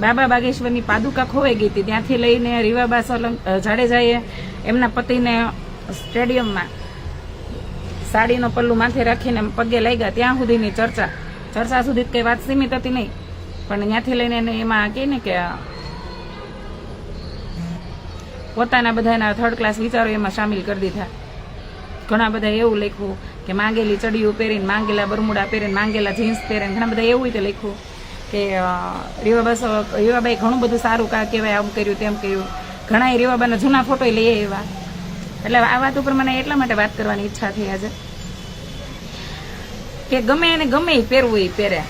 બાબા બાગેશ્વરની પાદુકા ખોવાઈ ગઈ હતી. ત્યાંથી લઈને રીવાબા સોલંક અ, જાડેજાએ એમના પતિને સ્ટેડિયમમાં સાડીનો પલ્લું માથે રાખીને પગે લાગ્યા. ત્યાં સુધીની ચર્ચા. ચર્ચા સુધી કંઈ વાત સીમિત હતી નહીં. પણ ત્યાંથી લઈને એને એમાં કહે ને કે પોતાના બધાના થર્ડ ક્લાસ વિચારો એમાં સામેલ કરી દીધા. ઘણા બધા એવું લખ્યું કે માંગેલી ચડિયું પહેરીને માંગેલા બરમુડા પહેરીને માંગેલા જીન્સ પહેરીને ઘણા બધા એવું રીતે લખ્યું. કે રીવાબા રીવાબાએ ઘણું બધું સારું કા કહેવાય આમ કર્યું, તેમ કર્યું. ઘણા રીવાબાના જૂના ફોટો લઈએ એવા એટલે આ વાત ઉપર મને એટલા માટે વાત કરવાની ઈચ્છા થઈ આજે. કે ગમે એને ગમે એ પહેરવું એ પહેરે.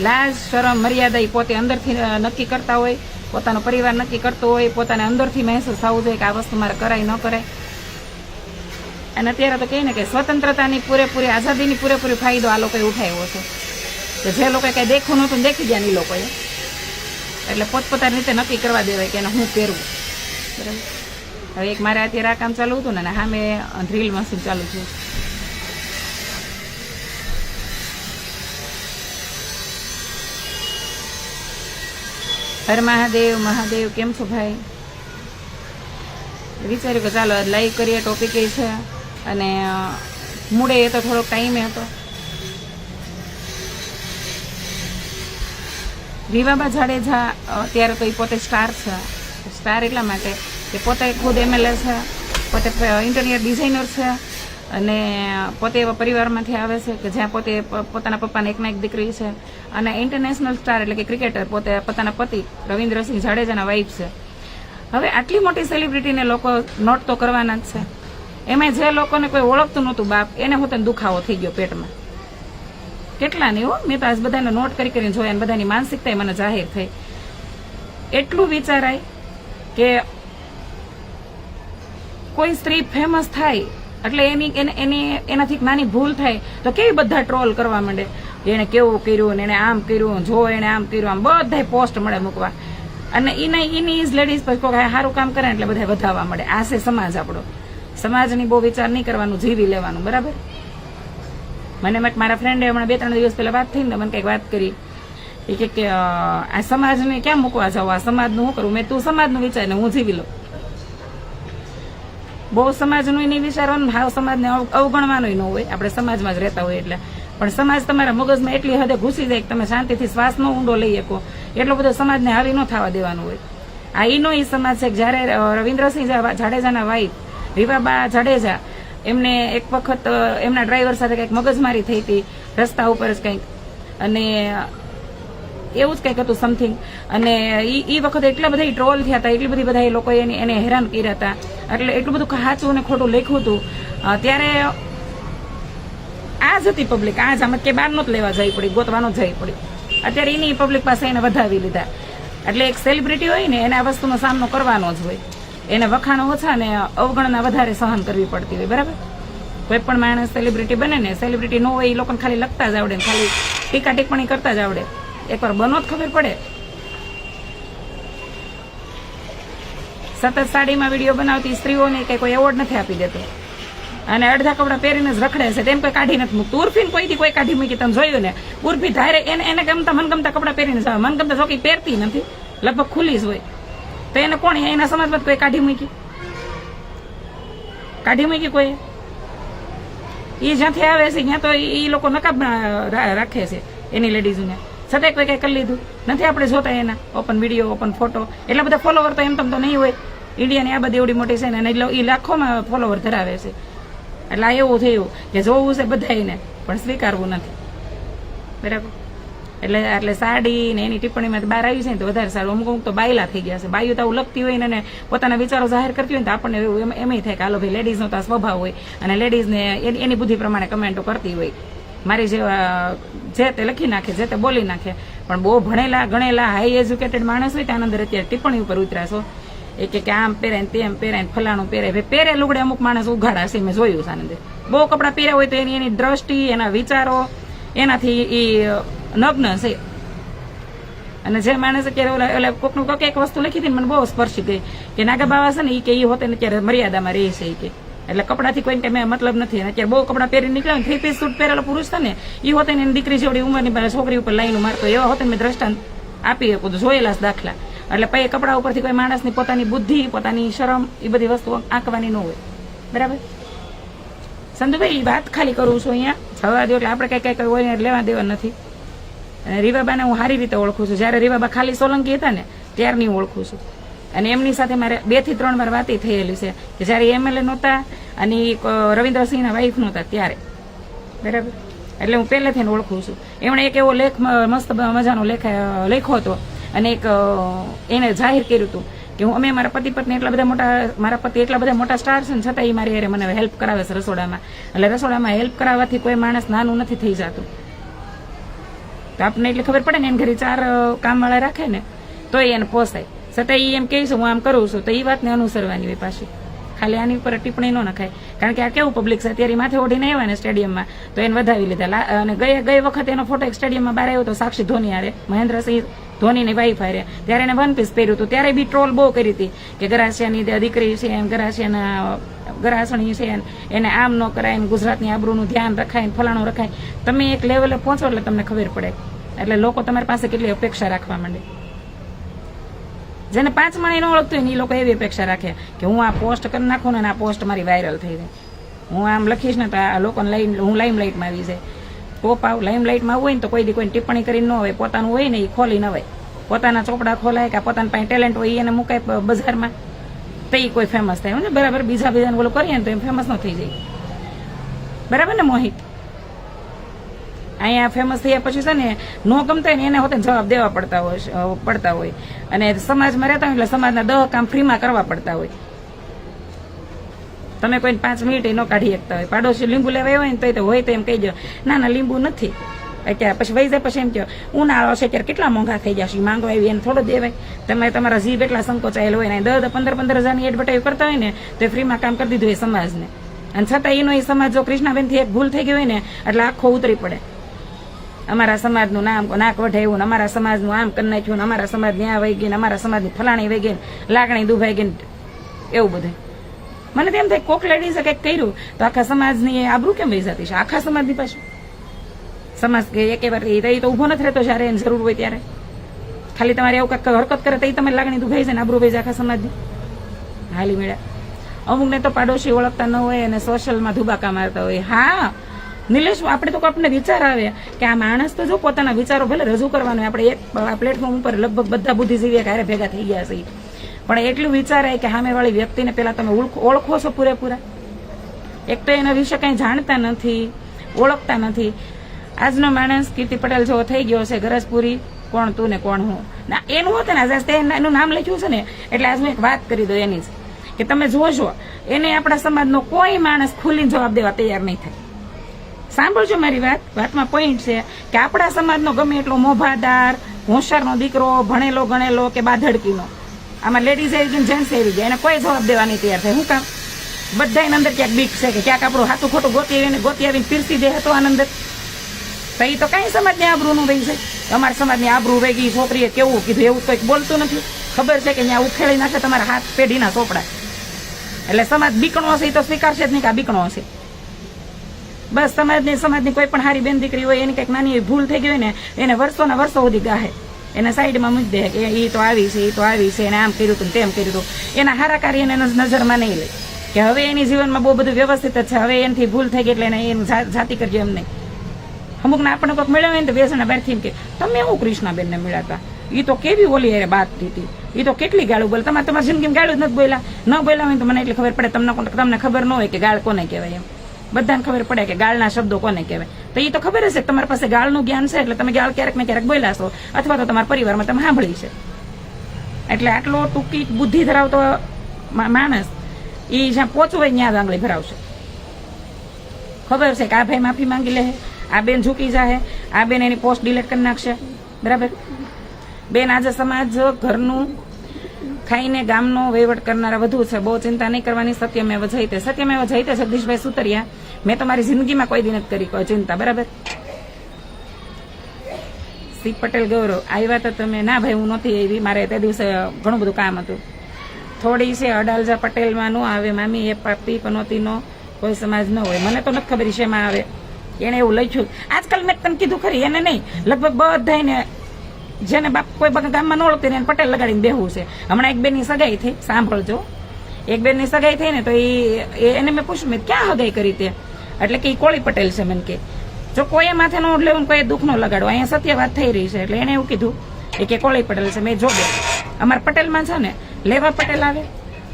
લાજ, શરમ, મર્યાદા એ પોતે અંદરથી નક્કી કરતા હોય, પોતાનો પરિવાર નક્કી કરતો હોય, પોતાને અંદરથી મહેસૂસ થવું જોઈએ કે આ વસ્તુ મારે કરાય, ન કરાય. અને અત્યારે તો કહીએ ને કે સ્વતંત્રતાની પૂરેપૂરી, આઝાદીની પૂરેપૂરી ફાયદો આ લોકોએ ઉઠાવ્યો છે. કે જે લોકોએ કંઈ દેખવું નહોતું દેખી ગયા એ લોકોએ. એટલે પોતપોતાની રીતે નક્કી કરવા દેવાય કે એને હું પહેરવું બરાબર? હવે એક મારે અત્યારે આ કામ ચાલુ હતું ને હા મેં ડ્રીલ મશીન ચાલુ છું હર મહાદેવ મહાદેવ, કેમ છો ભાઈ? વિચાર્યું કે ચાલો લાઈવ કરીએ ટોપિક એ છે. અને મૂળે એ તો થોડોક ટાઈમે હતો. રીવાબા જાડેજા અત્યારે તો એ પોતે સ્ટાર છે. સ્ટાર એટલા માટે કે પોતે ખુદ એમએલએ છે, પોતે ઇન્ટિરિયર ડિઝાઇનર છે અને પોતે એવા પરિવારમાંથી આવે છે કે જ્યાં પોતે પોતાના પપ્પાને એકના એક દીકરી છે અને ઇન્ટરનેશનલ સ્ટાર એટલે કે ક્રિકેટર પોતે પોતાના પતિ રવિન્દ્રસિંહ જાડેજાના વાઇફ છે. હવે આટલી મોટી સેલિબ્રિટીને લોકો નોટ તો કરવાના જ છે. એમાં જે લોકોને કોઈ ઓળખતું નહોતું બાપ, એને હોતને દુખાવો થઈ ગયો પેટમાં. કેટલા નહીં હો? મેં તો આજ બધાને નોટ કરી કરીને જોયા અને બધાની માનસિકતા મને જાહેર થઈ. એટલું વિચારાય કે કોઈ સ્ત્રી ફેમસ થાય, એટલે એની એની એનાથી નાની ભૂલ થાય, તો કેવી બધા ટ્રોલ કરવા માંડે? એને કેવું કર્યું એને આમ કર્યું, જો એને આમ કર્યું, આમ બધા પોસ્ટ મળે મૂકવા. અને એને એની જ લેડીઝ પછી કોઈ સારું કામ કરે એટલે બધા વધાવવા મળે આ છે સમાજ આપણો. સમાજની બહુ વિચાર નહીં કરવાનું, જીવી લેવાનું, બરાબર? મને મારા ફ્રેન્ડે હમણાં બે, ત્રણ દિવસ પહેલા વાત થઈ ને મને કંઈક વાત કરી. એ કે આ સમાજને ક્યાં મૂકવા જાવ? આ સમાજનું શું કરું? મેં તું સમાજનું વિચારને હું જીવી લઉં. બહુ સમાજનું નહીં વિચારવાનું, હાવ સમાજને અવ- અવગણવાનું ન હોય. આપણે સમાજમાં જ રહેતા હોય એટલે. પણ સમાજ તમારા મગજમાં એટલી હદે ઘૂસી જાય કે તમે શાંતિથી શ્વાસનો ઊંડો લઈ શકો. એટલો બધો સમાજને હાવી ન થવા દેવાનું હોય. આ ઈનો ઈ સમાજ છે જ્યારે રવિન્દ્રસિંહ જાડેજાના વાઈફ રીવાબા જાડેજા એમને એક વખત એમના ડ્રાઈવર સાથે કંઈક મગજમારી થઈ હતી, રસ્તા ઉપર જ કંઈક. અને એવું જ કંઈક હતું સમથિંગ અને એ વખતે એટલા બધા ટ્રોલ થયા હતા, એટલી બધી બધા એ લોકોએ એને હેરાન કર્યા હતા. એટલે એટલું બધું સાચું અને ખોટું લખ્યું હતું. ત્યારે આ જ હતી પબ્લિક આ જ, આમ કે બહાર જ લેવા જઈ પડી ગોતવાનો જ જઈ પડી અત્યારે એની પબ્લિક પાસે એને વધાવી લીધા. એટલે એક સેલિબ્રિટી હોય ને, એને આ વસ્તુનો સામનો કરવાનો જ હોય. એને વખાણ ઓછા ને અવગણના વધારે સહન કરવી પડતી હોય, બરાબર? કોઈ પણ માણસ સેલિબ્રિટી બને ને સેલિબ્રિટી ન હોય એ લોકોને ખાલી લખતા જ આવડે ખાલી ટીકા ટિપ્પણી કરતા જ આવડે. એકવાર બનો જ ખબર પડે. સતત સાડીમાં વીડિયો બનાવતી સ્ત્રીઓને કઈ કોઈ એવોર્ડ નથી આપી દેતો. અને અડધા કપડા પહેરીને જ રખડે છે, તેમ કોઈ કાઢી નથી મૂકતું. ઉર્ફીને કોઈથી કોઈ કાઢી મૂકી, તમે જોયું ને? ઉર્ફી ધારે એને એને ગમતા મનગમતા કપડા પહેરીને જાવ. મનગમતા જોકી પહેરતી નથી. લગભગ ખુલ્લી જ હોય. તો એને કોણ એના સમાજમાં કોઈ કાઢી મૂકી? કાઢી મૂકી કોઈ? એ જ્યાંથી આવે છે, ત્યાં તો એ લોકો નકાબ રાખે છે, એની લેડીઝને. છતાંય કોઈ કઈ કરી લીધું? નથી આપણે જોતા એના. Open video, open photo. એટલા બધા ફોલોવર તો એમ તમ તો નહીં હોય. ઇન્ડિયાની આ બધી એવડી મોટી છે ને એટલે એ લાખોમાં ફોલોવર ધરાવે છે. એટલે આ એવું થયું કે જોવું છે બધાને પણ સ્વીકારવું નથી. બરાબર? એટલે એટલે સાડી ને એની ટિપ્પણીમાં બહાર આવી છે ને તો વધારે સારું. અમુક અમુક તો બાયલા થઈ ગયા છે. બાયું તો આવું લખતી હોય ને પોતાના વિચારો જાહેર કરતી હોય ને તો આપણને એવું એમ થાય કે, હાલો ભાઈ લેડીઝનો તો સ્વભાવ હોય. અને લેડીઝને એની બુદ્ધિ પ્રમાણે કમેન્ટો કરતી હોય. મારી જેવા જે તે લખી નાખે, જે તે બોલી નાખે. પણ બહુ ભણેલા, ગણેલા હાઈ એજ્યુકેટેડ માણસ હોય, ત્યાં અંદર અત્યારે ટિપ્પણી ઉપર ઉતરાશો એ કે આમ પહેરે ને તેમ પહેરે ને ફલાણું પહેરે ભાઈ, પહેરે લુગડે અમુક માણસ ઉઘાડા છે, મેં જોયું છે આનંદે. બહુ કપડાં પહેર્યા હોય તો એની એની દ્રષ્ટિ, એના વિચારો, એનાથી એ નગ્ન છે. અને જે માણસ અત્યારે ઓલા ઓલા કોકનું કોક એક વસ્તુ લખી હતી મને બહુ સ્પર્શી ગઈ. કે નાગા બાવા છે ને એ કે એ હોતે ને અત્યારે મર્યાદામાં રહે છે ઈ કે. એટલે કપડાથી કોઈ મેં મતલબ નથી. અને અત્યારે બહુ કપડાં પહેરી નીકળ્યા થ્રી પીસ સૂટ પહેરેલો પુરુષ છે ને એ હોતે એની દીકરી જેવડી ઉંમરની છોકરી ઉપર લાઈન મારતો, એવા હોતે મેં દ્રષ્ટાંત આપી શકું જોયેલા દાખલા. એટલે પછી કપડા ઉપરથી કોઈ માણસની પોતાની બુદ્ધિ, પોતાની શરમ એ બધી વસ્તુ આંકવાની ન હોય. બરાબર? સંધુભાઈ વાત ખાલી કરું છું અહીંયા. જવા દો એટલે આપણે કઈ કઈ કઈ હોય લેવા દેવા નથી. રીવાબાને હું સારી રીતે ઓળખું છું. જ્યારે રીવાબા ખાલી સોલંકી હતા ને, ત્યારની ઓળખું છું. અને એમની સાથે મારે બેથી ત્રણ વાર વાતી થયેલી છે કે જ્યારે એમએલએ નહોતા અને રવિન્દ્રસિંહના વાઇફ નહોતા ત્યારે. બરાબર? એટલે હું પહેલેથી ઓળખું છું. એમણે એક એવો લેખ મસ્ત મજાનો લેખ લેખો હતો અને એક એને જાહેર કર્યું હતું કે હું, અમે મારા પતિ પત્ની એટલા બધા મોટા, મારા પતિ એટલા બધા મોટા સ્ટાર છે ને છતાં એ મારી યારે મને હેલ્પ કરાવે છે રસોડામાં. એટલે રસોડામાં હેલ્પ કરાવવાથી કોઈ માણસ નાનું નથી થઈ જતું. તો આપણને એટલે ખબર પડે ને, એને ઘરે ચાર કામવાળા રાખે ને, તો એને પોસાય. છતાં એ એમ કહે છે, હું આમ કરું છું. તો એ વાતને અનુસરવાની હોય પાછી. ખાલી આની ઉપર ટિપ્પણી ન નખાય. કારણ કે આ કેવું પબ્લિક છે? અત્યારે માથે ઓઢીને આવ્યા ને સ્ટેડિયમમાં, તો એને વધાવી લીધા. અને ગઈ ગઈ વખત એનો ફોટો એક સ્ટેડિયમમાં બહાર આવ્યો તો સાક્ષી ધોની હારે, મહેન્દ્રસિંહ ધોનીની વાઈફ હારે. ત્યારે એને વન પીસ પહેર્યું હતું. ત્યારે બી ટ્રોલ બહુ કરી હતી કે ગરાસિયાની દીકરી છે એમ, ગરાસિયાના, ગરાસણી છે એને આમ ન કરાય ગુજરાતની આબરૂનું ધ્યાન રખાય ફલાણું રખાય. તમે એક લેવલે પહોંચો એટલે તમને ખબર પડે. એટલે લોકો તમારી પાસે કેટલી અપેક્ષા રાખવા માંડે? જેને પાંચ મણે ન ઓળખતું હોય ને એ લોકો એવી અપેક્ષા રાખે કે હું આ પોસ્ટ કરી નાખું ને આ પોસ્ટ મારી વાયરલ થઈ જાય. હું આમ લખીશ ને તો આ લોકોને લઈને હું લાઈમ લાઇટમાં આવી જાય. પોપ આવ લાઈમ લાઇટમાં હોય ને તો કોઈ દી કોઈ ટિપ્પણી કરી ન હોય. પોતાનું હોય ને એ ખોલી ન હોય. પોતાના ચોપડા ખોલાય કે પોતાના પાસે ટેલેન્ટ હોય એને મુકાય બજારમાં. તો એ કોઈ ફેમસ થાય. બરાબર બીજા બીજાને બોલું કરીએ ને તો એમ ફેમસ ન થઈ જાય. બરાબર ને મોહિત? અહીંયા ફેમસ થયા પછી છે ને, ન ગમતા હોય ને એને હોતે જવાબ દેવા પડતા હોય પડતા હોય. અને સમાજમાં રહેતા હોય એટલે સમાજના દહ કામ ફ્રીમાં કરવા પડતા હોય. તમે કોઈને પાંચ મિનિટ ન કાઢી શકતા હોય. પાડોશી લીંબુ લેવા હોય ને તો હોય તો એમ કહી દો ના ના, લીંબુ નથી. અત્યારે પછી વહી જાય પછી એમ કહો, ઉનાળો છે ત્યારે કેટલા મોંઘા થઈ જશે, ઈ માંગવા આવી એને થોડો દેવાય. તમે તમારા જીભ એટલા સંકોચાયેલ હોય ને દસ પંદર પંદર હજારની એડવર્ટાઈઝ કરતા હોય ને, તો ફ્રીમાં કામ કરી દીધું હોય સમાજને. અને છતાં એનો એ સમાજ જો કૃષ્ણાબેનથી એક ભૂલ થઈ ગઈ હોય ને, એટલે આખો ઉતરી પડે. અમારા સમાજનું નામ નાક વઢાયું, ને અમારા સમાજનું આમ કરી નાખ્યું, ને અમારા સમાજ ન્યા વહી ગઈ, ને અમારા સમાજની ફલાણી વહી ગઈ લાગણી દુભાઈ ગઈ એવું બધું. મને તેમ થાય કોક લેડીઝે કંઈક કર્યું, તો આખા સમાજની આબરૂ કેમ વહી જતી છે? આખા સમાજની પાછું. સમાજ કે એક વાર એ તો ઊભો નથી રહેતો જ્યારે એને જરૂર હોય ત્યારે. ખાલી તમારે એવું કંઈક હરકત કરે તો તમે લાગણી દુભાઈ જાય ને આબરૂ જાય આખા સમાજની. હાલી મેળા. અમુકને તો પાડોશી ઓળખતા ન હોય અને સોશિયલમાં ધુબાકા મારતા હોય. હા નિલેશ, આપણે તો આપણને વિચાર આવે કે આ માણસ તો જો પોતાના વિચારો ભલે રજૂ કરવાનો આપણે એક પ્લેટફોર્મ ઉપર લગભગ બધા બુદ્ધિજીવી ક્યારે ભેગા થઈ ગયા છે. પણ એટલું વિચારાય કે સામેવાળી વ્યક્તિને પહેલાં તમે ઓળખો છો પૂરેપૂરા. એક તો એના વિશે કંઈ જાણતા નથી, ઓળખતા નથી. આજનો માણસ કીર્તિ પટેલ જેવો થઈ ગયો છે, ગરજપુરી, કોણ તું ને કોણ હું? ના, એનું હતું ને આજે એનું નામ લખ્યું છે ને, એટલે આજ હું એક વાત કરી દઉં એની જ. કે તમે જોશો એને આપણા સમાજનો કોઈ માણસ ખુલ્લી જવાબ દેવા તૈયાર નહીં થાય. સાંભળજો મારી વાત. વાતમાં પોઈન્ટ છે કે આપણા સમાજનો ગમે એટલો મોભાદાર, હોશિયારનો દીકરો, ભણેલો, ગણેલો કે બાધડકીનો. આમાં લેડીઝ આવી ગઈ જેન્ટ્સ આવી ગયા. એને કોઈ જવાબ દેવાની તૈયાર થાય. શું કામ? બધા એના અંદર ક્યાંક બીક છે કે ક્યાંક આપણું હાથું ખોટું ગોતી આવીને ગોતી આવીને પીરસી દે હતો આનંદ. તો એ તો કઈ સમાજની આબરૂનું રહી છે અમારા સમાજની આબરૂ રહી ગઈ. છોકરીએ કેવું કીધું એવું કંઈક બોલતું નથી. ખબર છે કે ત્યાં ઉખેડી નાખે તમારા હાથ પેઢીના ચોપડા એટલે સમાજ બીકણો હશે એ તો સ્વીકારશે જ નહીં કે આ બીકણો હશે. બસ સમાજની સમાજની કોઈ પણ હારી બેન દીકરી હોય એની કંઈક નાની ભૂલ થઈ ગઈ હોય ને, એને વર્ષોના વર્ષો સુધી ગાહે. એને સાઈડમાં મૂકી દે કે એ તો આવી છે એ તો આવી છે, એને આમ કર્યું હતું તેમ કર્યું હતું. એના હારા કાર્યને એને નજરમાં નહીં લે. કે હવે એની જીવનમાં બહુ બધું વ્યવસ્થિત છે. હવે એનાથી ભૂલ થઈ ગઈ એટલે એને એનું જાતિ કરજો એમ નહીં. અમુકને આપણને કોઈક હોય ને તો બેસણા બહારથી એમ કે, તમે હું કૃષ્ણાબેનને મળ્યા એ તો કેવી ઓલી અરે બાત હતી? એ તો કેટલી ગાળું બોલે? તમારે તમારી જિંદગીમાં ગાળું જ નથી બોલ્યા. ન બોલ્યા હોય તો મને એટલી ખબર પડે. તમને તમને ખબર ન હોય કે ગાળ કોને કહેવાય એમ. બધાને ખબર પડે કે ગાળના શબ્દો કોને કહેવાય. તો એ તો ખબર હશે તમારી પાસે ગાળનું જ્ઞાન છે એટલે તમે ગાળ ક્યારેક ને ક્યારેક બોલ્યા છો, અથવા તો તમારા પરિવારમાં તમે સાંભળી છે. એટલે આટલો ટૂંકી બુદ્ધિ ધરાવતો માણસ એ જ્યાં પહોંચવું હોય ત્યાં આંગળી ભરાવશે. ખબર છે કે આ ભાઈ માફી માંગી લે, આ બેન ઝૂકી જાહે, આ બેન એની પોસ્ટ ડિલીટ કરી નાખશે. બરાબર? બેન આજે સમાજ, ઘરનું ખાઈને ગામનો વહીવટ કરનારા વધુ છે. બહુ ચિંતા નહીં કરવાની. સત્યમેવ જયતે સત્યમેવ જયતે જગદીશભાઈ સુતરિયા મેં તો મારી જિંદગીમાં કોઈ દી કરી કોઈ ચિંતા બરાબર? સી પટેલ ગૌરવ, આવ્યા તો તમે, ના ભાઈ, હું નથી આવી, મારે તે દિવસે ઘણું બધું કામ હતું. થોડી છે, અડાલજા પટેલમાં નો આવે, મામી, એ પાપી પનોતી નો, કોઈ સમાજ ન હોય. મને તો નથી ખબર છે શેમાં આવે. એને એવું લખ્યું. આજકાલ મેં તને કીધું ખરી, એને નહીં. લગભગ બધાને જેને બાપ કોઈ ગામમાં ન ઓળખતી એને પટેલ લગાડીને બેહવું છે. હમણાં એક બેનની સગાઈ થઈ, સાંભળજો. એક બેનની સગાઈ થઈ ને તો એ એને મેં પૂછ્યું, મેં ક્યાં હગાઈ કરી તે? એટલે કે કોળી પટેલ છે મને કે. જો કોઈએ માથે નો હું કોઈ દુઃખ નો લગાડો, અહીંયા સત્ય વાત થઈ રહી છે. એટલે એને એવું કીધું એ કે કોળી પટેલ છે, મેં જોડે અમારા પટેલમાં છે ને, લેવા પટેલ આવે,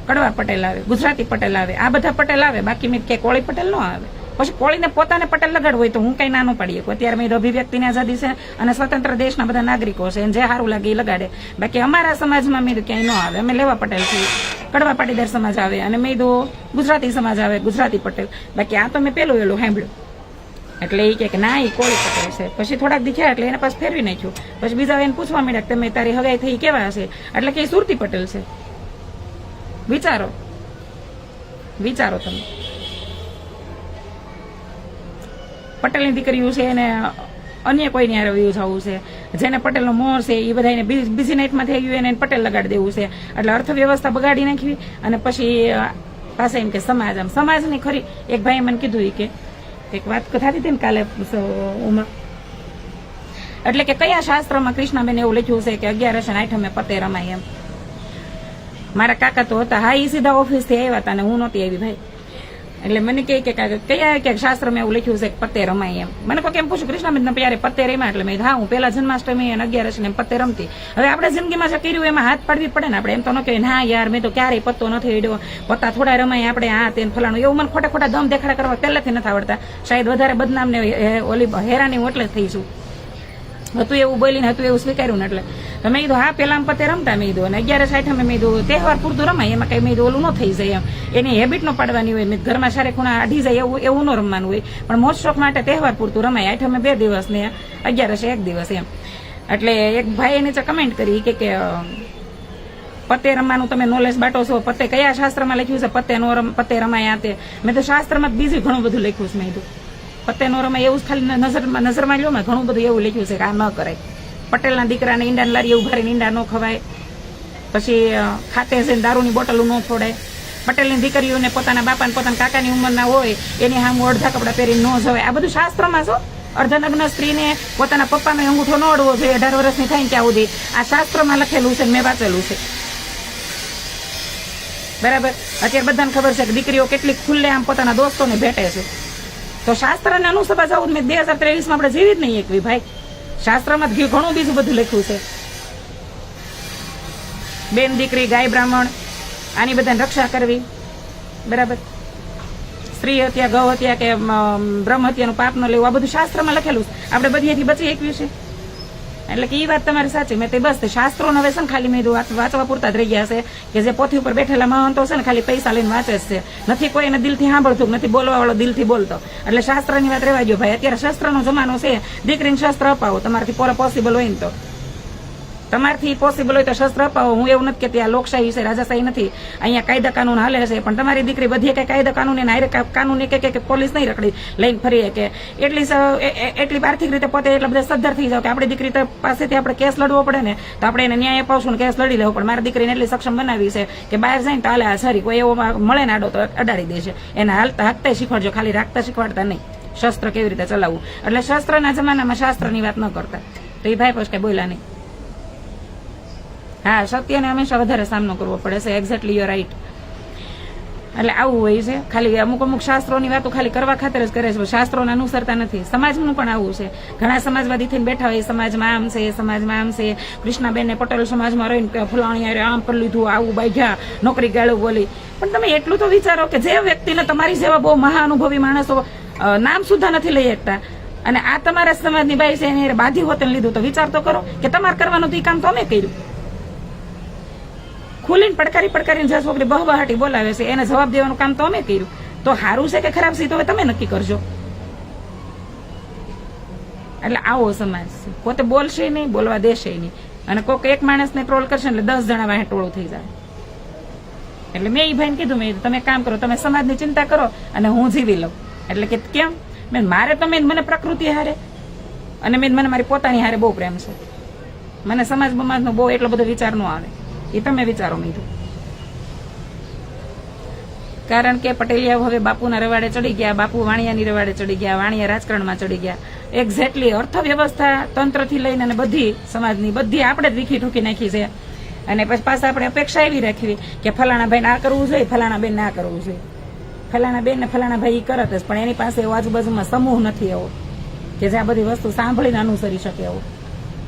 કડવા પટેલ આવે, ગુજરાતી પટેલ આવે, આ બધા પટેલ આવે, બાકી મેં કે કોળી પટેલ નો આવે. પછી કોળીને પોતાને પટેલ લગાડવું હોય તો હું કઈ નાનું પડીએ અત્યારે મેં અભિવ્યક્તિને આઝાદી છે અને સ્વતંત્ર દેશના બધા નાગરિકો છે જે સારું લાગે એ લગાડે. બાકી અમારા સમાજમાં મેં ક્યાંય ન આવે. અમે લેવા પટેલ છીએ. કડવા પાટીદાર સમાજ આવે અને મેં દો ગુજરાતી સમાજ આવે, ગુજરાતી પટેલ. બાકી આ તો મેં પેલું એલું સાંભળ્યું. એટલે એ કે ના એ કોળી પટેલ છે. પછી થોડાક દીખ્યા એટલે એને પાછું ફેરવી નાખ્યું. પછી બીજા એને પૂછવા માંડ્યા કે તમે તારી હગાઈ થઈ કેવા હશે? એટલે કે સુરતી પટેલ છે. વિચારો. વિચારો તમે. પટેલની દીકરીઓ છે એને અન્ય કોઈની હારે વ્યૂ થવું છે. જેને પટેલનો મોર છે એ બધાને બીજી નાઇટમાં થઈ ગયું એને પટેલ લગાડી દેવું છે. એટલે અર્થવ્યવસ્થા બગાડી નાખવી અને પછી પાસે એમ કે સમાજ, આમ સમાજની ખરી. એક ભાઈ મને કીધું એ કે, એક વાત થતી હતી ને કાલે ઉમર. એટલે કે કયા શાસ્ત્રમાં કૃષ્ણાબેન એવું લખ્યું છે કે અગિયારસ અને આઠમે પતે રમાય એમ. મારા કાકા તો હતા, હા એ સીધા ઓફિસથી આવ્યા હતા અને હું નહોતી આવી ભાઈ. એટલે મને કહે કે કયા ક્યાંક શાસ્ત્રમાં એવું લખ્યું છે કે પત્તે રમાય એમ. મને કોઈ કેમ પૂછ્યું કૃષ્ણાબેન તમે યારે પત્તે રમ્યા? એટલે મેં હા, હું પેલા જન્માષ્ટમી અને અગિયારસ ને પત્તે રમતી. હવે આપણે જિંદગીમાં જે કર્યું, એમાં હાથ પાડવી પડે ને. આપણે એમ તો ન કહીએ ના યાર, મેં તો ક્યારેય પત્તો નથી હેડ્યો પત્તા થોડા રમાય, આપણે હા તે ફલાણું. એવું મને ખોટા ખોટા દમ દેખાડા કરવા પહેલેથી નથી આવડતા. શાયદ વધારે બદનામને ઓલી હેરાની હું એટલે જ થઈશું હતું એવું બોલીને હતું એવું સ્વીકાર્યું એટલે. તો મેં કીધું હા પેલા પતે રમતા મેં કીધું. અને અગિયાર સાઠ મેં કીધું તહેવાર પૂરતું રમાય. એમાં કઈ મેં કીધું ઓલું ન થઈ જાય એમ. એની હેબિટ નો પાડવાની હોય મેં ઘરમાં સારે ખૂણા અઢી જાય એવું એવું ન રમવાનું હોય. પણ મોજ શોખ માટે તહેવાર પૂરતું રમાય. આઠ અમે બે દિવસ ને અગિયારસે એક દિવસ એમ. એટલે એક ભાઈએ નીચે કમેન્ટ કરી કે કે અ, પત્તે રમવાનું તમે નોલેજ બાટો છો. પત્તે કયા શાસ્ત્રમાં લખ્યું છે? પત્તે નો રમ પત્તે રમાય તે. મેં તો શાસ્ત્રમાં જ બીજું ઘણું બધું લખ્યું છે મેં કીધું. પત્તે નો રમાય એવું ખાલી નજરમાં નજરમાં લ્યો ઘણું બધું એવું લખ્યું છે કે આ ન કરાય. પટેલના દીકરાને ઈંડા લારી એવું ભરીને ઈંડા ન ખવાય. પછી ખાતે છે દારૂની બોટલો ન ફોડે પટેલની દીકરીઓને પોતાના બાપાને પોતાના કાકાની ઉંમરના હોય, એની સામે અડધા કપડાં પહેરીને ન જવાય. આ બધું શાસ્ત્રમાં છો અર્ધનગ્ન સ્ત્રીને પોતાના પપ્પાનો અંગૂઠો ન અડવો જોઈએ. અઢાર વર્ષની થાય ત્યાં સુધી. આ શાસ્ત્રમાં લખેલું છે મેં વાંચેલું છે. બરાબર? અત્યારે બધાને ખબર છે કે દીકરીઓ કેટલી ખુલ્લે આમ પોતાના દોસ્તોને ભેટે છે. તો શાસ્ત્રને અનુસરવા જવું મેં બે હજાર ત્રેવીસમાં આપણે જીવી જ નહીં એકવી, ભાઈ. શાસ્ત્રમાં ઘણું બીજું બધું લખ્યું છે. બેન દીકરી, ગાય બ્રાહ્મણ, આની બધાને રક્ષા કરવી. બરાબર? સ્ત્રી હત્યા, ગૌ હત્યા કે બ્રહ્મ હત્યાનું પાપ ન લેવું, આ બધું શાસ્ત્રમાં લખેલું આપણે બધીથી બચી એકવી છે. એટલે કે એ વાત તમારી સાચી. મેં તે બસ શાસ્ત્રોનો છે ખાલી મેં વાંચવા પૂરતા જ રહી ગયા છે કે જે પોથી ઉપર બેઠેલા મહંતો છે ને ખાલી પૈસા લઈને વાંચે છે. નથી કોઈ એને દિલથી સાંભળતું, નથી બોલવા વાળો દિલથી બોલતો. એટલે શાસ્ત્રની વાત રહેવા ગયો ભાઈ. અત્યારે શસ્ત્રનો જમાનો છે. દીકરીને શસ્ત્ર અપાવો. તમારાથી પોરે પોસિબલ હોય ને તો. તમારથી પોસિબલ હોય તો શસ્ત્ર અપાવો. હું એવું નથી કે ત્યાં લોકશાહી છે રાજાશાહી નથી. અહીંયા કાયદા કાનૂન હાલે છે. પણ તમારી દીકરી બધી કઈ કાયદા કાનૂન કા- કાનૂન કે કે પોલીસ નહીં રખડી. લઈને ફરી કે એટલી એટલી આર્થિક રીતે પોતે એટલા બધા સદ્ધર થઈ જાવ કે આપણી દીકરી પાસેથી આપણે કેસ લડવો પડે ને, તો આપણે એને ન્યાય અપાવશું ને કેસ લડી લેવો. પણ મારી દીકરીને એટલી સક્ષમ બનાવી છે કે બહાર જાય ને તો હાલે આ સારી. કોઈ એવો મળે ને આડો તો અડાડી દેશે એને હાલતા હાકતા શીખવાડજો. ખાલી રાખતા શીખવાડતા નહીં. શસ્ત્ર કેવી રીતે ચલાવવું? એટલે શસ્ત્રના જમાનામાં શાસ્ત્રની વાત ન કરતા. તો એ ભાઈ પછી કઈ બોલ્યા નહીં. હા, સત્યને હંમેશા વધારે સામનો કરવો પડે છે એક્ઝેક્ટલી યુ રાઈટ એટલે આવું હોય છે. ખાલી અમુક અમુક શાસ્ત્રોની વાતો ખાલી કરવા ખાતર જ કરે છે શાસ્ત્રોને અનુસરતા નથી. સમાજનું પણ આવું છે. ઘણા સમાજવાદી થઈને બેઠા હોય, સમાજમાં આમ છે, સમાજમાં આમ છે. કૃષ્ણાબેનને પટેલ સમાજમાં રહીને ફલાણી આમ કરી લીધું, આવું બાગ્યા નોકરી ગાળો બોલી. પણ તમે એટલું તો વિચારો કે જે વ્યક્તિને તમારી જેવા બહુ મહાનુભવી માણસો નામ સુધા નથી લઈ શકતા. અને આ તમારા સમાજની બાઈ છે, એને બાંધી હોતને લીધું, તો વિચાર તો કરો કે તમારે કરવાનું તો ઈ કામ તો અમે કર્યું. ખુલીને પડકારી પડકારીને જે છોકરી બહબહાટી બોલાવે છે. એને જવાબ દેવાનું કામ તો અમે કર્યું. તો સારું છે કે ખરાબ છે તો હવે તમે નક્કી કરજો. એટલે આવો સમાજ છે. પોતે બોલશે નહીં, બોલવા દેશે નહીં. અને કોઈક એક માણસને ટ્રોલ કરશે એટલે દસ જણા વાહે ટોળો થઈ જાય. એટલે મેં એ ભાઈને કીધું, મેં તમે કામ કરો, તમે સમાજની ચિંતા કરો અને હું જીવી લઉં. એટલે કે કેમ? મેં મારે તો મેં મને પ્રકૃતિ હારે અને મેં મને મારી પોતાની હારે બહુ પ્રેમ છે. મને સમાજ બમાજનો બહુ એટલો બધો વિચાર ન આવે. એ તમે વિચારો મીઠું. કારણ કે પટેલિયા હવે બાપુના રવાડે ચડી ગયા, બાપુ વાણિયાની રવાડે ચડી ગયા, વાણિયા રાજકારણમાં ચડી ગયા. એક્ઝેક્ટલી અર્થવ્યવસ્થા તંત્રથી લઈને અને બધી સમાજની બધી આપણે જ વીખી ઠૂકી નાખી છે. અને પછી પાછા આપણે અપેક્ષા એવી રાખવી કે ફલાણા ભાઈને આ કરવું જોઈએ, ફલાણા બેન ના કરવું જોઈએ. ફલાણા બેન ને ફલાણા ભાઈ કરત જ, પણ એની પાસે એવો આજુબાજુમાં સમૂહ નથી એવો કે જે આ બધી વસ્તુ સાંભળીને અનુસરી શકે એવો.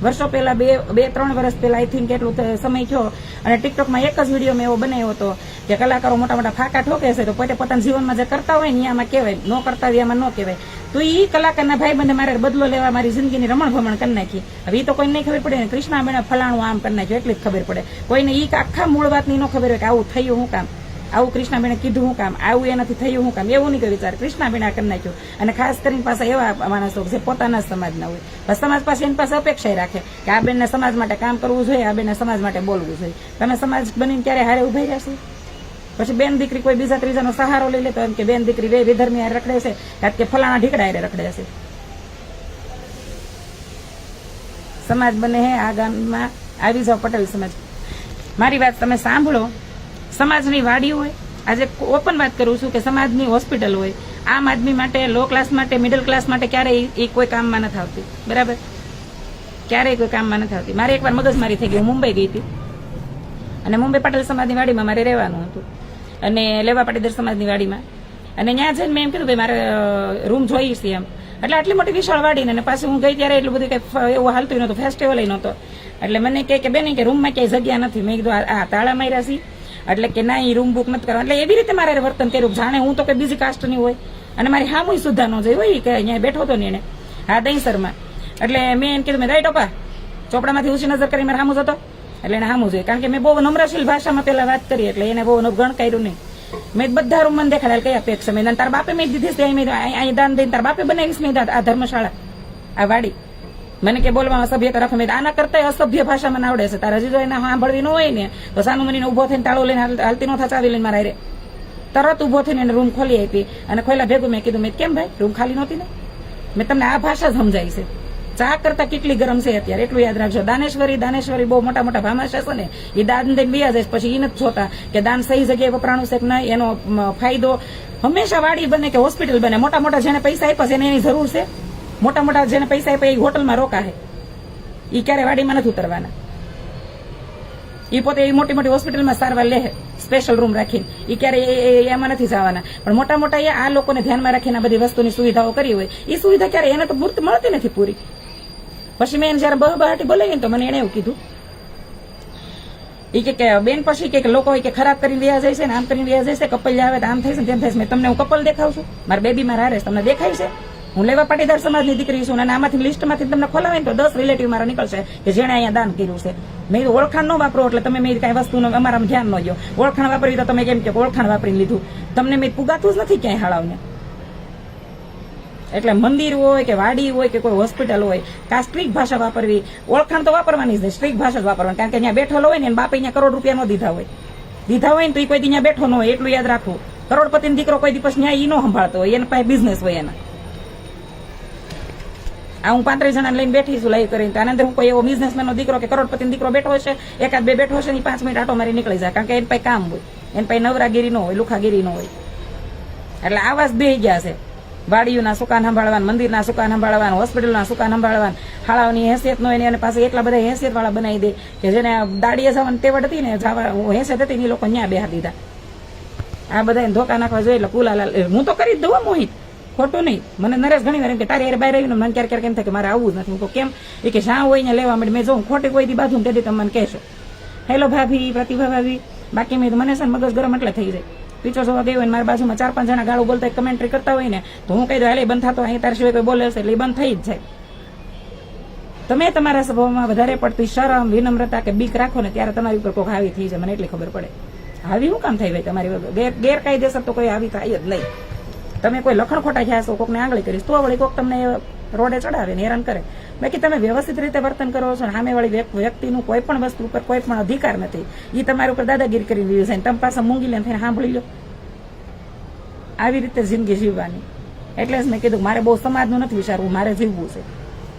વર્ષો પહેલા બે બે, ત્રણ વર્ષ પહેલા આઈ થિંક એટલું સમય થયો. અને ટિકટોકમાં એક જ વીડિયો મેં એવો બનાવ્યો હતો કે કલાકારો મોટા મોટા ફાકા ઠોકે છે, તો પોતે પોતાના જીવનમાં જે કરતા હોય ને આમાં કહેવાય, ન કરતા હોય એમાં ન કહેવાય. તો એ કલાકારના ભાઈ બંને મારે બદલો લેવા મારી જિંદગીની રમણ ભમણ કરી નાખી. હવે એ તો કોઈને નહીં ખબર પડે ને કૃષ્ણા બેને ફલાણું આમ કરી નાખ્યું, એટલી જ ખબર પડે. કોઈને એ આખા મૂળ વાતની ન ખબર હોય કે આવું થયું હું કામ. આવું કૃષ્ણાબેને કીધું હું કામ, આવું એનાથી થયું હું કામ, એવું નહીં કે વિચાર. કૃષ્ણાબેને આ કરી નાખ્યું. અને ખાસ કરીને પાસે એવા માણસો જે પોતાના સમાજના હોય. સમાજ પાસે એની પાસે અપેક્ષા રાખે કે આ બેનને સમાજ માટે કામ કરવું જોઈએ, આ બેનને સમાજ માટે બોલવું જોઈએ. તમે સમાજ બનીને ક્યારે હારે ઊભા રહેશો પછી બેન દીકરી કોઈ બીજા ત્રીજાનો સહારો લઈ લે તો એમ કે બેન દીકરી બે વિધર્મી હારે રખડે છે, કાં કે ફલાણા ઢીકડા હારે રખડે છે. સમાજ બને હે, આ ગામમાં આવી જાઓ પટેલ સમાજ. મારી વાત તમે સાંભળો. સમાજની વાડી હોય. આજે ઓપન વાત કરું છું કે સમાજની હોસ્પિટલ હોય. આમ આદમી માટે લો ક્લાસ માટે મિડલ ક્લાસ માટે ક્યારેય એ કોઈ કામમાં નથી આવતી. બરાબર? ક્યારેય કોઈ કામમાં નથી આવતી. મારે એકવાર મગજમારી થઈ ગઈ. હું મુંબઈ ગઈ હતી. અને મુંબઈ પાટીલ સમાજની વાડીમાં મારે રહેવાનું હતું. અને લેવા પાટીદાર સમાજની વાડીમાં. અને ત્યાં જઈને મેં એમ કીધું, ભાઈ, મારે રૂમ જોઈએ છે એમ. એટલે આટલી મોટી વિશાળ વાડી અને પાછું હું ગઈ ત્યારે એટલું બધું કઈ એવું હાલતું નહોતું. ફેસ્ટિવલ નહોતો. એટલે મને કહે કે, બેન કે રૂમમાં ક્યાંય જગ્યા નથી. મેં કીધું આ- તાળા માર્યા છે. એટલે કે ના એ રૂમ બુક નથી કરવા એટલે એવી રીતે મારે વર્તન કર્યું. જાણે હું તો કે બીજી કાસ્ટની હોય. અને મારી હામુય સુદ્ધા ન જોઈ. હોય કે અહીંયા બેઠો હતો ને એને. હા દહીંસરમાં એટલે મેં એમ કીધું, મેં રાઈટ ટોપા, ચોપડામાંથી ઊંચી નજર કરી, મારે હામું જતો એટલે એને હામું જોઈએ. કારણ કે મેં બહુ નમ્રશીલ ભાષામાં પેલા વાત કરી, એટલે એને બહુ અનુભણ કર્યું નહીં. મેં બધા રૂમ મને દેખાડે કઈ અપેક્ષા મેં. તાર બાપે મેં દીધી અહીં દાન દઈને તાર બાપે બનાવીશ મેં આ ધર્મશાળા, આ વાડી. મને કે બોલવામાં સભ્ય રાખો મેં આના કરતા અસભ્ય ભાષા મને આવડે છે. તારે હજી એને સાંભળવી ન હોય ને, તો સાનુ મનીને ઊભો થઈને તાળો લઈને હાલ- હાલતી નો થચાવી લઈને મારા તરત ઊભો થઈને એને રૂમ ખોલી આપી અને ખોલા ભેગું મેં કીધું, મેં કેમ ભાઈ? રૂમ ખાલી નહોતી ને? મેં તમને આ ભાષા સમજાવી છે. ચા કરતા કેટલી ગરમ છે અત્યારે, એટલું યાદ રાખજો. દાનેશ્વરી દાનેશ્વરી બહુ મોટા મોટા ભામાશા છે ને એ દાન દઈને બીયા જાય પછી એ નથી જોતા કે દાન સહી જગ્યાએ વપરાણું છે કે નહીં, એનો ફાયદો હંમેશા વાડી બને કે હોસ્પિટલ બને. મોટા મોટા જેને પૈસા આપ્યા છે એની જરૂર છે. મોટા મોટા જેને પૈસા આપ્યા એ હોટલમાં રોકાશે. એ ક્યારે વાડીમાં નથી ઉતરવાના. એ પોતે એ મોટી મોટી હોસ્પિટલમાં સારવાર લે સ્પેશિયલ રૂમ રાખીને. એ ક્યારે એમાં નથી જવાના. પણ મોટા મોટા એ આ લોકોને ધ્યાનમાં રાખીને આ બધી વસ્તુની સુવિધાઓ કરી હોય એ સુવિધા ક્યારે, એને તો મૂર્ત મળતી નથી પૂરી. પછી મેં એને જયારે બહબહાટી બોલાવી ને તો મને એને એવું કીધું. એ કે બેન પછી કે લોકો કે ખરાબ કરીને વ્યા જાય છે ને આમ કરીને વ્યા જાય છે કપલ આવે તો આમ થાય છે તેમ થાય છે મેં તમને હું કપલ દેખાવ છું. મારા બેબી મારા હારે તમને દેખાય છે? હું લેવા પાટીદાર સમાજની દીકરી છું અને આમાંથી લિસ્ટમાંથી તમને ખોલાવે તો દસ રિલેટિવ મારા નીકળશે કે જેણે અહીંયા દાન કર્યું છે. મેં ઓળખાણ ન વાપરો એટલે તમે મેં કઈ વસ્તુનું અમારા ધ્યાન ન દો. ઓળખાણ વાપરી તો તમે કેમ કે ઓળખાણ વાપરીને લીધું. તમને મેં પુગાતું જ નથી ક્યાંય હાળાવને એટલે મંદિર હોય કે વાડી હોય કે કોઈ હોસ્પિટલ હોય, કાં સ્ટ્રીક ભાષા વાપરવી. ઓળખાણ તો વાપરવાની જ સ્ટ્રીક ભાષા જ વાપરવાની. કારણ કે અહીંયા બેઠેલો હોય ને બાપે અહીંયા કરોડ રૂપિયા ન દીધા હોય. દીધા હોય ને તો એ કોઈ દી બેઠો ન હોય, એટલું યાદ રાખવું કરોડપતિનો દીકરો કોઈ દિવસ ન્યાય ઈ ન સંભાળતો હોય, એના પાસે બિઝનેસ હોય એના. આ હું પાંત્રીસ જણા લઈને બેઠી છું લાઈવ કરીને. તો આના હું કોઈ એવો બિઝનેસમેન નો દીકરો કે કરોડપતિ દીકરો બેઠો હશે, એકાદ બે બેઠો હશે ને પાંચ મિનિટ આટો મારી નીકળી જાય. કારણ કે એની પાસે કામ હોય. એની પાસે નવરાગીરી ન હોય, લુખાગીરી ન હોય. એટલે આવાસ બે ગયા છે. વાડીઓના સુકાન સંભાળવાન, મંદિરના સુકાન સંભાળવાનું, હોસ્પિટલના સુકાન સંભાળવાનું. શાળાઓની હેસિયત નો એને પાસે એટલા બધા હેસિયત વાળા બનાવી દે કે જેને દાડીએ જવાની તેવડ હતી ને, જવા હેસિયત હતી ને એ લોકો ન્યા બેહા દીધા. આ બધા ધોકા નાખવા જોઈએ એટલે કુલા હું તો કરી જ દઉં મોહિત. ખોટું નહીં. મને નરેશ ઘણી વાર એમ કે, તારી યાર બહાર આવીને મને ક્યારેક ક્યારેક એમ થાય કે, મારે આવવું જ નથી. હું કેમ? એ કે શા હોય ને લેવા માટે મેં જોઉં ખોટી કોઈ દી બાજુ તેથી તમે મને કહેશો. હેલો ભાભી, પ્રતિભા ભાભી. બાકી મેં મને છે મગજ ગરમ એટલે થઈ જાય. પીછો જોવા ગઈ હોય મારી બાજુમાં ચાર પાંચ જણા ગાળું બોલતા કમેન્ટ્રી કરતા હોય ને, તો હું કહી દઉં, હાલે બંધ થતો, અહીં તાર સિવાય કોઈ બોલે હશે એટલે બંધ થઈ જ જાય. તમે તમારા સ્વભાવમાં વધારે પડતી શરમ, વિનમ્રતા કે બીક રાખો ને, ત્યારે તમારી ઉપર કોઈ હાવી થઈ જાય. મને એટલી ખબર પડે. હાવી શું કામ થાય ભાઈ તમારી ગેરકાયદેસર તો કોઈ આવી થાય જ નહીં. તમે કોઈ લખણ ખોટા થયા છો, કોકને આંગળી કરીશ તો વળી કોક તમને રોડે ચડાવે ને હેરાન કરે. બાકી તમે વ્યવસ્થિત રીતે વર્તન કરો છો સામે વાળી વ્યક્તિનું કોઈ પણ વસ્તુ ઉપર કોઈ પણ અધિકાર નથી. એ તમારી ઉપર દાદાગીરી કરી દીધું છે તમે પાસે મૂંગી થઈને સાંભળી લો. આવી રીતે જિંદગી જીવવાની. એટલે જ મેં કીધું, મારે બહુ સમાજનું નથી વિચારવું, મારે જીવવું છે.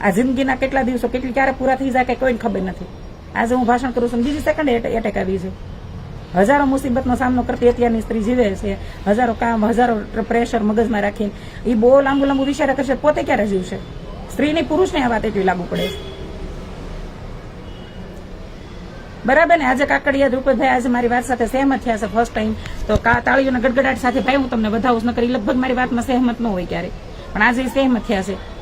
આ જિંદગીના કેટલા દિવસો, કેટલી ક્યારે પૂરા થઈ જાય કે કોઈને ખબર નથી. આજે હું ભાષણ કરું છું બીજી સેકન્ડ એટેક આવી છે. હજારો મુસીબતનો સામનો કરતી અત્યારની સ્ત્રી જીવે છે. હજારો કામ, હજારો પ્રેશર મગજમાં રાખીને. એ બહુ લાંબુ લાંબુ વિચાર કરશે પોતે ક્યારે જીવશે? સ્ત્રીની પુરુષને આ વાત એટલી લાગુ પડે છે. બરાબર ને? આજે કાકડિયા દ્રુપદભાઈ આજે મારી વાત સાથે સહેમત થયા છે ફર્સ્ટ ટાઈમ તો તાળીઓના ગડગડાટ સાથે ભાઈ હું તમને વધાવું નકર કરી. લગભગ મારી વાતમાં સહેમત ન હોય ક્યારે પણ આજે સહેમત થયા છે.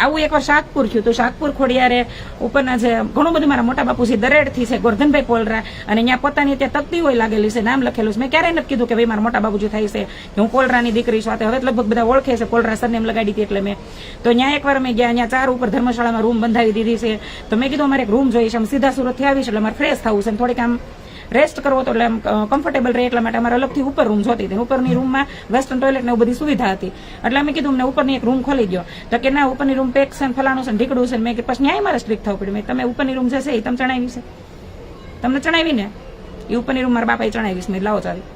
આવું એકવાર શાકપુર થયું. તો શાકપુર ખોડિયારે ઉપરના જે ઘણું બધું મારા મોટા બાપુ છે દરેડથી છે, ગોરધનભાઈ પોલરા, અને અહીંયા પોતાની ત્યાં તકતી હોય લાગેલી છે, નામ લખેલું છે. મેં ક્યારેય નથી કીધું કે ભાઈ મારા મોટા બાબુજી થાય છે, કે હું પોલરાની દીકરી છું. હવે લગભગ બધા ઓળખે છે, પોલરા એમ લગાડી એટલે મેં. તો ત્યાં એકવાર મેં ગયા અહીંયા ચાર ઉપર ધર્મશાળામાં રૂમ બંધાવી દીધી છે. તો મેં કીધું અમારે એક રૂમ જોઈએ છે આમ સીધા સુરતથી આવી છે એટલે અમારે ફ્રેશ થવું છે થોડીક આમ રેસ્ટ કરવો તો એટલે કમ્ફર્ટેબલ રહે એટલા માટે અમારે અલગથી ઉપર રૂમ જોતી હતી ઉપરની રૂમમાં વેસ્ટર્ન ટોયલેટ ને બધી સુવિધા હતી. એટલે અમે કીધું, અમને ઉપરની એક રૂમ ખોલી દો તો કે, ના, ઉપરની રૂમ પેક છે ફલાણું છે ઢીકડું છે મેં કે પછી ન્યાય મારે સ્ટ્રીક થવું પડ્યું. તમે ઉપરની રૂમ જશે, એ તમે ચણાવી છે. તમને ચણાવી ને? એ ઉપરની રૂમ મારા બાપાએ ચણાવીશ મેં લાવો ચાલી.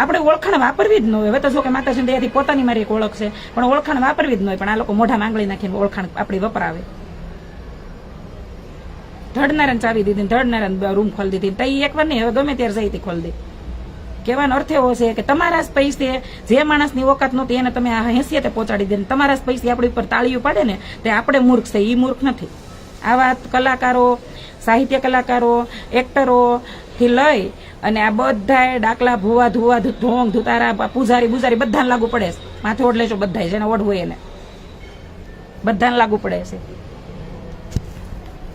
આપણે ઓળખાણ વાપરવી જ ન હોય. હવે તો જો કે માતાજી દયાથી પોતાની મારી એક ઓળખ છે, પણ ઓળખાણ વાપરવી જ ન હોય. પણ આ લોકો મોઢા માંગળી નાખીને ઓળખાણ આપણી વપરાવે. ધડનારાયણ ચાવી દીધી ને ધડનારાયણ રૂમ ખોલી દીધી. તઈ એકવાર નહીં, હવે ગમે ત્યારે જઈતી ખોલી દે. કહેવાનો અર્થ એવો છે કે તમારા જ પૈસે જે માણસની ઓકાત નહોતી, એને તમે આ હેસિયતે પહોંચાડી દે તમારા જ પૈસે આપણી ઉપર તાળીઓ પાડે ને, તે આપણે મૂર્ખ છે એ મૂર્ખ નથી. આવા કલાકારો, સાહિત્ય કલાકારો, એક્ટરો, થી લઈ અને આ બધાય ડાકલા ભુવા ધુવા ઢોંગ ધુતારા પૂજારી, બુજારી બધાને લાગુ પડે છે. માથે ઓઢ લેશો બધા જેને ઓઢ હોય એને. બધાને લાગુ પડે છે.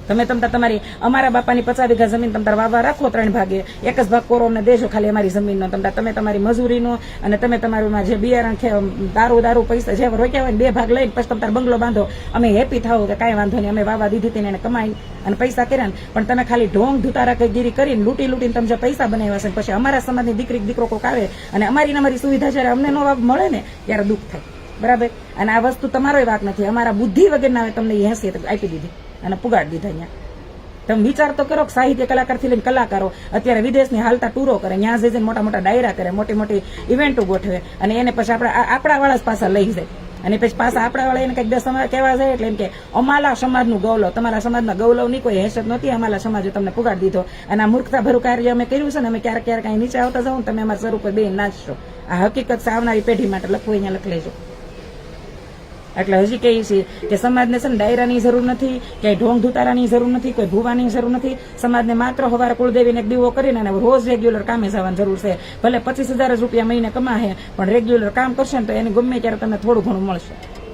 તમે તમતા તમારી, અમારા બાપાની પચાસ વીઘા જમીન તમતાર વાવા રાખો ત્રણ ભાગે. એક જ ભાગ કોરો અમને દેજો ખાલી અમારી જમીનનો. તમતા તમે તમારી મજૂરીનો અને તમે તમારું જે બિયારણ દારૂ દારૂ, પૈસા જે રોક્યા હોય બે ભાગ લઈને પછી તમારે બંગલો બાંધો. અમે હેપી થાવ કે કાંઈ વાંધો નહીં, અમે વાવા દીધી હતી એને કમાઈ અને પૈસા કર્યા ને. પણ તમે ખાલી ઢોંગ, ધુતારા કઈ ગીરી કરીને લૂંટી લૂંટીને તમે જે પૈસા બનાવ્યા છે પછી અમારા સમાજની દીકરી દીકરો કોક આવે અને અમારી અમારી સુવિધા જ્યારે અમને નો મળે ને, ત્યારે દુઃખ થાય. બરાબર? અને આ વસ્તુ તમારો વાક નથી. અમારા બુદ્ધિ વગરના તમને એ હેસિયત આપી દીધી. અને પુગાડી દીધા અહીંયા. તમે વિચાર તો કરો સાહિત્ય કલાકારથી લઈને કલાકારો અત્યારે વિદેશની હાલતા ટૂરો કરે ત્યાં જઈને મોટા મોટા ડાયરા કરે, મોટી મોટી ઇવેન્ટો ગોઠવે અને એને પછી આપણા આપણા વાળા જ પાછા લઈ જાય. અને પછી પાછા આપણા વાળા એને કંઈક દસ સમાજ કહેવા જાય એટલે એમ કે, અમાલા સમાજનું ગૌલવ, તમારા સમાજના ગૌલવની કોઈ હેસિયત નહોતી અમારા સમાજે તમને પુગાડી દીધો. અને આ મૂર્ખતાભરું કાર્ય અમે કર્યું છે ને, અમે ક્યારેક ક્યારેક અહીં નીચે આવતા જાઉં તમે અમારા સ્વરૂપે બે નાચશો. આ હકીકત આવનારી પેઢી માટે લખવું અહીંયા લખ લેજો. એટલે હજી કહીએ છીએ કે સમાજને છે ને ડાયરાની જરૂર નથી, ક્યાંય ઢોંગ ધુતારાની જરૂર નથી, કોઈ ભૂવાની જરૂર નથી. સમાજને માત્ર હવારે કુળદેવીને એક દીવો કરીને અને રોજ રેગ્યુલર કામે જવાની જરૂર છે. ભલે પચીસ હજાર જ રૂપિયા મહિને કમાશે પણ રેગ્યુલર કામ કરશે ને તો એને ગમે ત્યારે તમને થોડું ઘણું મળશે.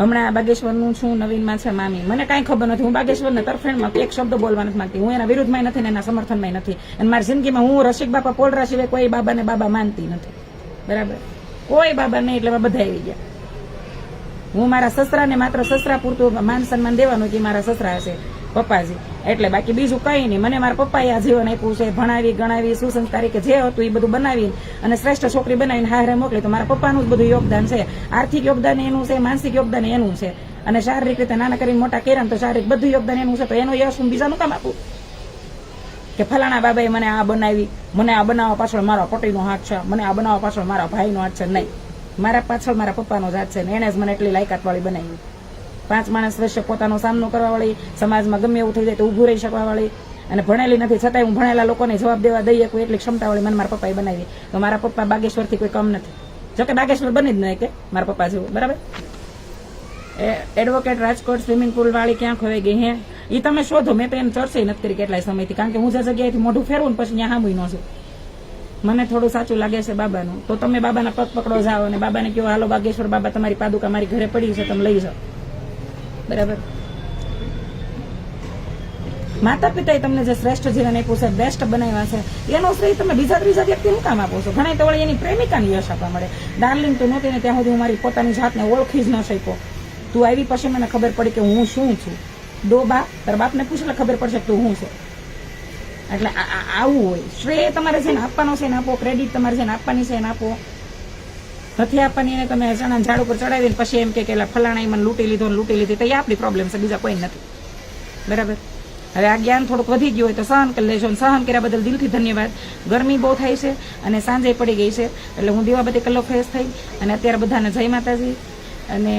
હમણાં બાગેશ્વરનું છું, નવીનમાં છે મામી. મને કાંઈ ખબર નથી. હું બાગેશ્વરને તરફેણમાં એક શબ્દ બોલવા નથી માંગતી. હું એના વિરુદ્ધમાં નથી ને એના સમર્થનમાં નથી. અને મારી જિંદગીમાં હું રસિક બાપા પોલરા સિવાય કોઈ બાબાને બાબા માનતી નથી. બરાબર? કોઈ બાબા નહીં એટલે બધા આવી ગયા. હું મારા સસરાને માત્ર સસરા પૂરતું માન સન્માન દેવાનું કે મારા સસરા હશે પપ્પાજી એટલે બાકી બીજું કઈ નહીં. મને મારા પપ્પાએ આ જીવન આપ્યું છે, ભણાવી, ગણાવી, સુસંસ્કારી કે જે હતું એ બધું બનાવી અને શ્રેષ્ઠ છોકરી બનાવીને હારે મોકલી. તો મારા પપ્પાનું જ બધું યોગદાન છે. આર્થિક યોગદાન એનું છે, માનસિક યોગદાન એનું છે. અને શારીરિક રીતે નાના કરીને મોટા કર્યા તો શારીરિક બધું યોગદાન એનું છે. તો એનો યશ હું બીજાનું કામ આપું? કે ફલાણા બાબાએ મને આ બનાવી, મને આ બનાવવા પાછળ મારા પટીનો હાથ છે, મને આ બનાવવા પાછળ મારા ભાઈનો હાથ છે, નહીં. મારા પાછળ મારા પપ્પાનો જ હાથ છે ને એને જ મને એટલી લાયકાતવાળી બનાવી. પાંચ માણસ વચ્ચે પોતાનો સામનો કરવા વાળી સમાજમાં ગમે એવું થઈ જાય તો ઊભું રહી શકવા વાળી અને ભણેલી નથી, છતાંય હું ભણેલા લોકોને જવાબ દેવા દઈએ કોઈ એટલી ક્ષમતા વાળી મને મારા પપ્પાએ બનાવી. તો મારા પપ્પા બાગેશ્વરથી કોઈ કમ નથી. જોકે બાગેશ્વર બની જ નહીં કે મારા પપ્પા જેવું, બરાબર? એડવોકેટ રાજકોટ સ્વિમિંગ પુલ વાળી ક્યાં ખોવાઈ ગઈ હે? એ તમે શોધો, મેં તો એમ ચર્ચા નથી કરી કેટલાય સમયથી, કારણ કે હું જે જગ્યાએથી મોઢું ફેરવું ને પછી ત્યાં સાંભળી ન છું મને થોડું સાચું લાગે છે બાબાનું. તો તમે બાબાના પગ પકડો જાઓ અને બાબાને કહો, હાલો બાગેશ્વર બાબા, તમારી પાદુકા મારી ઘરે પડી છે, તમે લઈ જાઓ. બરાબર? માતા પિતાએ તમને જે શ્રેષ્ઠ જીવન આપ્યું છે બેસ્ટ બનાવ્યા છે, એનો શ્રેય તમે બીજા ત્રીજા વ્યક્તિ હું કામ આપો છો? ઘણા તો વળી એની પ્રેમિકાની યશ આપવા મળે. ડાર્લિંગ તો નહોતી ને ત્યાં સુધી હું મારી પોતાની જાતને ઓળખી જ ન શક્યો. તું આવી પછી મને ખબર પડી કે હું શું છું. ડો બા તારા બાપને પૂછ એટલે ખબર પડશે તું હું છે. એટલે આવું હોય. શ્રેય તમારે જેને આપવાનો છે એને આપો ક્રેડિટ તમારે જેને આપવાની છે એને આપો. નથી આપવાની એને તમે ચણા ઝાડ ઉપર ચડાવીને પછી એમ કે ફલાણા મને લૂંટી લીધો ને લૂંટી લીધી. તો એ આપણી પ્રોબ્લેમ છે, બીજા કોઈ નથી. બરાબર? હવે આ જ્ઞાન થોડુંક વધી ગયું હોય તો સહન કરી લેજો અને સહન કર્યા બદલ દિલથી ધન્યવાદ. ગરમી બહુ થાય છે અને સાંજે પડી ગઈ છે. એટલે હું દીવાબત્તી કલ્લો ફ્રેશ થઈ અને અત્યારે બધાને જય માતાજી. અને